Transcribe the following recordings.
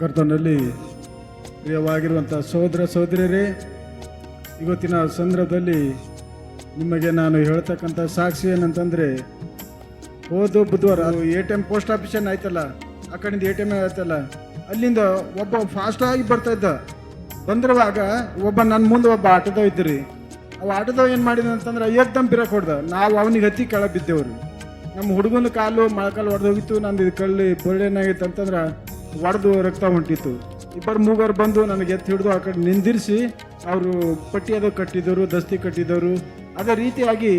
ಕರ್ತನಲ್ಲಿ ಪ್ರಿಯವಾಗಿರುವಂಥ ಸಹೋದರ ಸಹೋದರಿಯರೇ, ಇವತ್ತಿನ ಸಂದರ್ಭದಲ್ಲಿ ನಿಮಗೆ ನಾನು ಹೇಳ್ತಕ್ಕಂಥ ಸಾಕ್ಷಿ ಏನಂತಂದರೆ, ಹೋದ ಬುಧವಾರ A T M post office ಏನು ಆಯ್ತಲ್ಲ, ಆ ಕಡೆಯಿಂದ ಎ ಟಿ ಎಂ ಆಯ್ತಲ್ಲ, ಅಲ್ಲಿಂದ ಒಬ್ಬ ಫಾಸ್ಟಾಗಿ ಬರ್ತಾ ಇದ್ದ. ಬಂದಿರುವಾಗ ಒಬ್ಬ ನನ್ನ ಮುಂದೆ ಒಬ್ಬ ಆಟೋದವ ಇದ್ದೀರಿ. ಅವ ಆಟೋದವ ಏನು ಮಾಡಿದ ಅಂತಂದ್ರೆ, ಏಕ್ದಮ್ ಬಿರಕ್ ನಾವು ಅವನಿಗೆ ಹತ್ತಿ ಕೆಳ ಬಿದ್ದೇವ್ರಿ. ನಮ್ಮ ಹುಡುಗನ ಕಾಲು, ಮೊಳಕಾಲು ಹೊಡೆದೋಗಿತ್ತು ನಂದು ಇದು ಕಳ್ಳಿ ಏನಾಗಿತ್ತು ಅಂತಂದ್ರೆ ಒಡೆದು ರಕ್ತ ಹೊಂಟಿತ್ತು. ಇಬ್ಬರು ಮೂವರು ಬಂದು ನನಗೆ ಎತ್ತಿ ಹಿಡಿದು ಆ ಕಡೆ ನಿಂದಿರಿಸಿ ಅವರು ಪಟ್ಟಿ ಅದು ಕಟ್ಟಿದವರು ದಸ್ತಿ ಕಟ್ಟಿದ್ದರು. ಅದೇ ರೀತಿಯಾಗಿ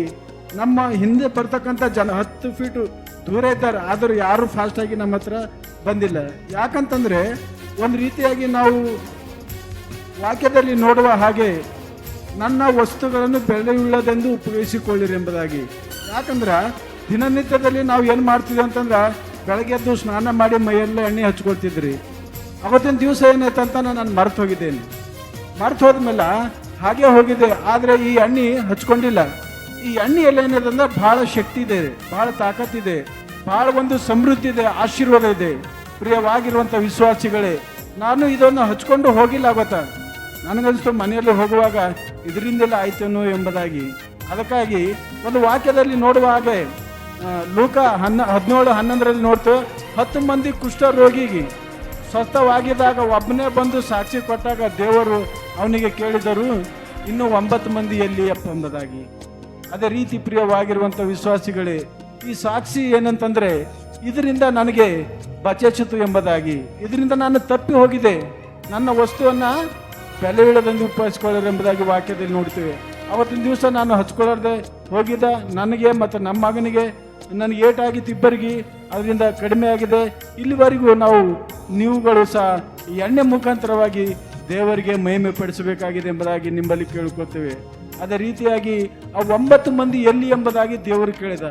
ನಮ್ಮ ಹಿಂದೆ ಬರ್ತಕ್ಕಂಥ ಜನ ಹತ್ತು ಫೀಟು ದೂರ ಇದ್ದಾರೆ. ಆದರೂ ಯಾರು ಫಾಸ್ಟಾಗಿ ನಮ್ಮ ಹತ್ರ ಬಂದಿಲ್ಲ. ಯಾಕಂತಂದರೆ ಒಂದು ರೀತಿಯಾಗಿ ನಾವು ವಾಕ್ಯದಲ್ಲಿ ನೋಡುವ ಹಾಗೆ ನನ್ನ ವಸ್ತುಗಳನ್ನು ಬೆಳೆಯುಳ್ಳದೆಂದು ಉಪಯೋಗಿಸಿಕೊಳ್ಳಿರಿ ಎಂಬುದಾಗಿ. ಯಾಕಂದ್ರೆ ದಿನನಿತ್ಯದಲ್ಲಿ ನಾವು ಏನು ಮಾಡ್ತೀವಿ ಅಂತಂದ್ರೆ ಬೆಳಗ್ಗೆ ಎದ್ದು ಸ್ನಾನ ಮಾಡಿ ಮೈಯಲ್ಲೇ ಎಣ್ಣೆ ಹಚ್ಕೊಳ್ತಿದ್ರಿ. ಅವತ್ತಿನ ದಿವಸ ಏನಾಯ್ತು ಅಂತ ನಾನು ಮರ್ತು ಹೋಗಿದ್ದೇನೆ. ಮರ್ತು ಹೋದ್ಮೇಲೆ ಹಾಗೆ ಹೋಗಿದೆ, ಆದರೆ ಈ ಎಣ್ಣೆ ಹಚ್ಕೊಂಡಿಲ್ಲ. ಈ ಎಣ್ಣೆಯಲ್ಲಿ ಅಂದ್ರೆ ಬಹಳ ಶಕ್ತಿ ಇದೆ, ಭಾಳ ತಾಕತ್ತಿದೆ ಭಾಳ ಒಂದು ಸಮೃದ್ಧಿ ಇದೆ, ಆಶೀರ್ವಾದ ಇದೆ. ಪ್ರಿಯವಾಗಿರುವಂಥ ವಿಶ್ವಾಸಿಗಳೇ, ನಾನು ಇದನ್ನು ಹಚ್ಕೊಂಡು ಹೋಗಿಲ್ಲ ಗೊತ್ತಾ ನನಗನ್ನಿಸ್ತು ಮನೆಯಲ್ಲಿ ಹೋಗುವಾಗ, ಇದರಿಂದೆಲ್ಲ ಆಯ್ತೇನೋ ಎಂಬುದಾಗಿ. ಅದಕ್ಕಾಗಿ ಒಂದು ವಾಕ್ಯದಲ್ಲಿ ನೋಡುವ ಲೂಕ ಹನ್ನ, ಹದಿನೇಳು, ಹನ್ನೊಂದರಲ್ಲಿ ನೋಡ್ತು, ಹತ್ತು ಮಂದಿ ಕುಷ್ಠ ರೋಗಿಗೆ ಸ್ವಸ್ಥವಾಗಿದ್ದಾಗ ಒಬ್ಬನೇ ಬಂದು ಸಾಕ್ಷಿ ಕೊಟ್ಟಾಗ ದೇವರು ಅವನಿಗೆ ಕೇಳಿದರು, ಇನ್ನು ಒಂಬತ್ತು ಮಂದಿ ಎಲ್ಲಿಯಪ್ಪ ಎಂಬುದಾಗಿ. ಅದೇ ರೀತಿ ಪ್ರಿಯವಾಗಿರುವಂಥ ವಿಶ್ವಾಸಿಗಳೇ, ಈ ಸಾಕ್ಷಿ ಏನಂತಂದರೆ, ಇದರಿಂದ ನನಗೆ ಬಚೇಚಿತು ಎಂಬುದಾಗಿ. ಇದರಿಂದ ನಾನು ತಪ್ಪಿ ಹೋಗಿದೆ. ನನ್ನ ವಸ್ತುವನ್ನು ಬೆಲೆ ಇಳದಂದು ಉಪಯೋಗಿಸ್ಕೊಳ್ಳೋರು ಎಂಬುದಾಗಿ ವಾಕ್ಯದಲ್ಲಿ ನೋಡ್ತೇವೆ. ಅವತ್ತಿನ ದಿವಸ ನಾನು ಹಚ್ಕೊಳ್ಳಾರ್ದೆ ಹೋಗಿದ್ದ ನನಗೆ ಮತ್ತು ನಮ್ಮ ಮಗನಿಗೆ ನನಗೆ ಏಟಾಗಿತ್ತು ಇಬ್ಬರಿಗೆ, ಅದರಿಂದ ಕಡಿಮೆ ಆಗಿದೆ. ಇಲ್ಲಿವರೆಗೂ ನಾವು ನೀವುಗಳು ಸಹ ಎಣ್ಣೆ ಮುಖಾಂತರವಾಗಿ ದೇವರಿಗೆ ಮಹಿಮೆ ಪಡಿಸಬೇಕಾಗಿದೆ ಎಂಬುದಾಗಿ ನಿಮ್ಮಲ್ಲಿ ಕೇಳ್ಕೊಳ್ತೇವೆ ಅದೇ ರೀತಿಯಾಗಿ ಆ ಒಂಬತ್ತು ಮಂದಿ ಎಲ್ಲಿ ಎಂಬುದಾಗಿ ದೇವರು ಕೇಳಿದ.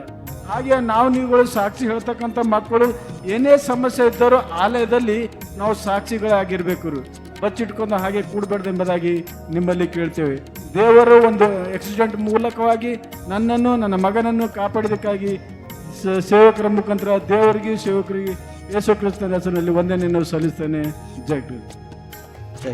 ಹಾಗೆ ನಾವು ನೀವುಗಳು ಸಾಕ್ಷಿ ಹೇಳ್ತಕ್ಕಂಥ ಮಕ್ಕಳು, ಏನೇ ಸಮಸ್ಯೆ ಇದ್ದರೂ ಆಲಯದಲ್ಲಿ ನಾವು ಸಾಕ್ಷಿಗಳಾಗಿರ್ಬೇಕು ಬಚ್ಚಿಟ್ಕೊಂಡು ಹಾಗೆ ಕೂಡಬಾರ್ದು ಎಂಬುದಾಗಿ ನಿಮ್ಮಲ್ಲಿ ಕೇಳ್ತೇವೆ. ದೇವರು ಒಂದು ಆಕ್ಸಿಡೆಂಟ್ ಮೂಲಕವಾಗಿ ನನ್ನನ್ನು, ನನ್ನ ಮಗನನ್ನು ಕಾಪಾಡೋದಕ್ಕಾಗಿ ಸೇವಕರ ಮುಖಾಂತರ ದೇವರಿಗೆ ಸೇವಕರಿಗೆ ಯೇಸು ಕ್ರಿಸ್ತನ ಹೆಸರಿನಲ್ಲಿ ಒಂದನೇ ಸಲ್ಲಿಸ್ತೇನೆ. ಜಯ ಕ್ರಿಸ್ತ. ಜಯ